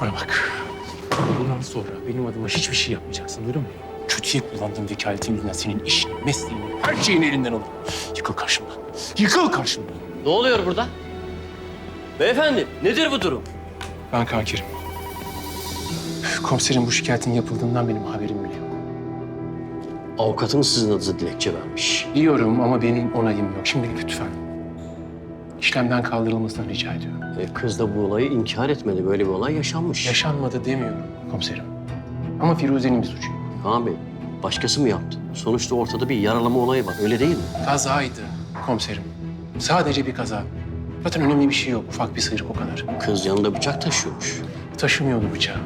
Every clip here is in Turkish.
Bana bak. Bundan sonra benim adıma hiçbir şey yapmayacaksın. Duydun mu? Kötüye kullandığın vekaletin yüzünden senin işini, mesleğini, her şeyin elinden alır. Yıkıl karşımdan. Yıkıl karşımdan. Ne oluyor burada? Beyefendi nedir bu durum? Ben kankirim. Komiserin bu şikayetin yapıldığından benim haberim bile yok. Avukatınız sizin adınıza dilekçe vermiş. Biliyorum ama benim onayım yok. Şimdi lütfen. İşlemden kaldırılmasını rica ediyorum. E, kız da bu olayı inkar etmedi. Böyle bir olay yaşanmış. Yaşanmadı demiyorum komiserim. Ama Firuze'nin bir suçu yok. Kaan Bey, başkası mı yaptı? Sonuçta ortada bir yaralama olayı var. Öyle değil mi? Kazaydı komiserim. Sadece bir kaza. Zaten önemli bir şey yok. Ufak bir sıyrık o kadar. Kız yanında bıçak taşıyormuş. Taşımıyordu bıçağı.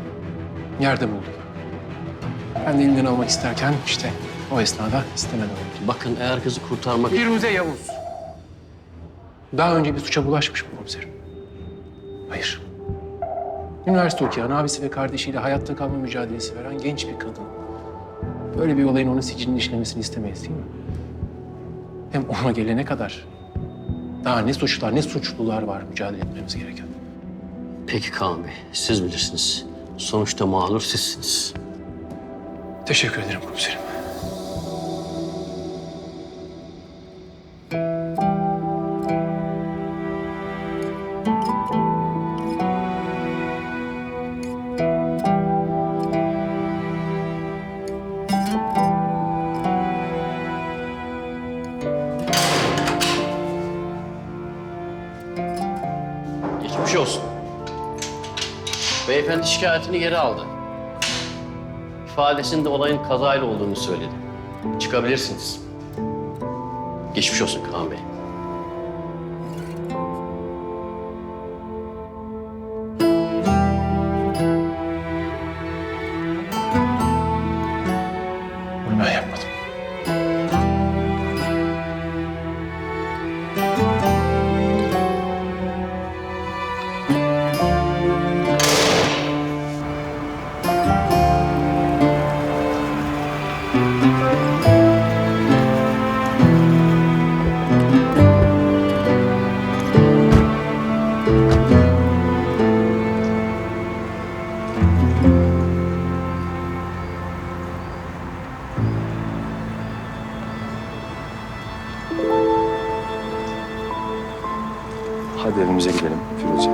Yerde buldu. Ben de elinden almak isterken işte o esnada istemeden oldu. Bakın eğer kızı kurtarmak... Firuze Yavuz. Daha önce bir suça bulaşmış mı komiserim? Hayır. Üniversite okuyan, abisi ve kardeşiyle hayatta kalma mücadelesi veren genç bir kadın. Böyle bir olayın onun sicilini işlemesini istemeyiz değil mi? Hem ona gelene kadar daha ne suçlar ne suçlular var mücadele etmemiz gereken. Peki Kaan Bey, siz bilirsiniz. Sonuçta mağdur sizsiniz. Teşekkür ederim komiserim. Olsun. Beyefendi şikayetini geri aldı. İfadesinde olayın kazayla olduğunu söyledi. Çıkabilirsiniz. Geçmiş olsun Kaan Bey. Hadi evimize gidelim Firuze.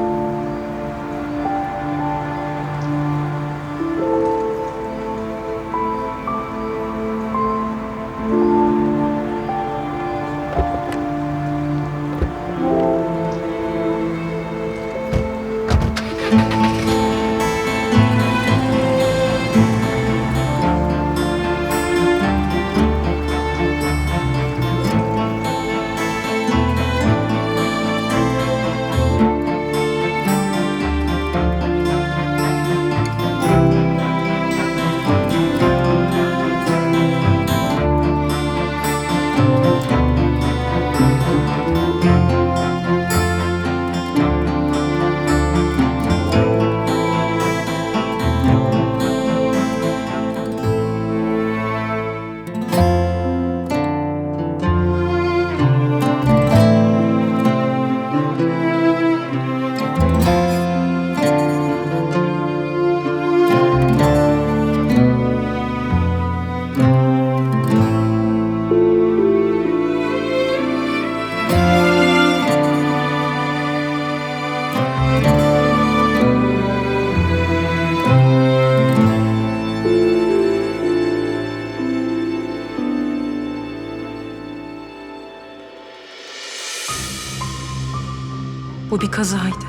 Bu bir kazaydı.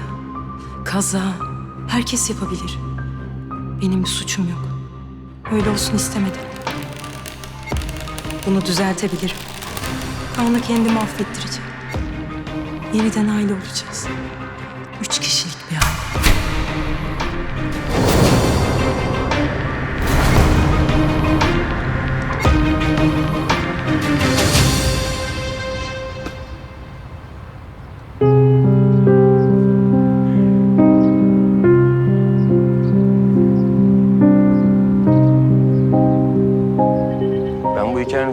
Kaza. Herkes yapabilir. Benim bir suçum yok. Öyle olsun istemedim. Bunu düzeltebilirim. Kaan'ı kendimi affettireceğim. Yeniden aile olacağız. Üç kişilik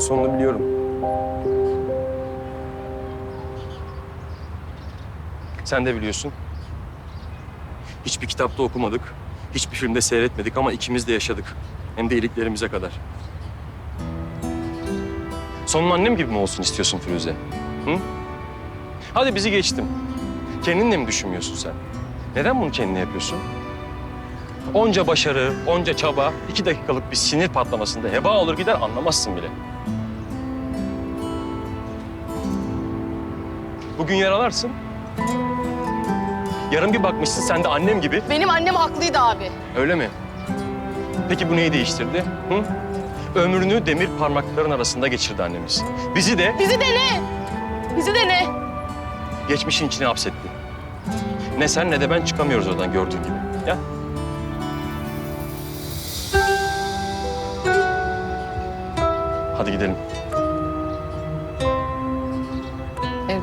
sonunu biliyorum. Sen de biliyorsun. Hiçbir kitapta okumadık. Hiçbir filmde seyretmedik ama ikimiz de yaşadık. Hem de iliklerimize kadar. Sonun annem gibi mi olsun istiyorsun Firuze? Hı? Hadi bizi geçtim. Kendinle mi düşünmüyorsun sen? Neden bunu kendine yapıyorsun? Onca başarı, onca çaba, iki dakikalık bir sinir patlamasında heba olur gider anlamazsın bile. Bugün yaralarsın. Yarın bir bakmışsın sen de annem gibi. Benim annem haklıydı abi. Öyle mi? Peki bu neyi değiştirdi? Hı? Ömrünü demir parmakların arasında geçirdi annemiz. Bizi de Bizi de ne? Bizi de ne? geçmişin içine hapsetti. Ne sen ne de ben çıkamıyoruz oradan gördüğün gibi. Ya Hadi gidelim.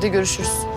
Evde görüşürüz.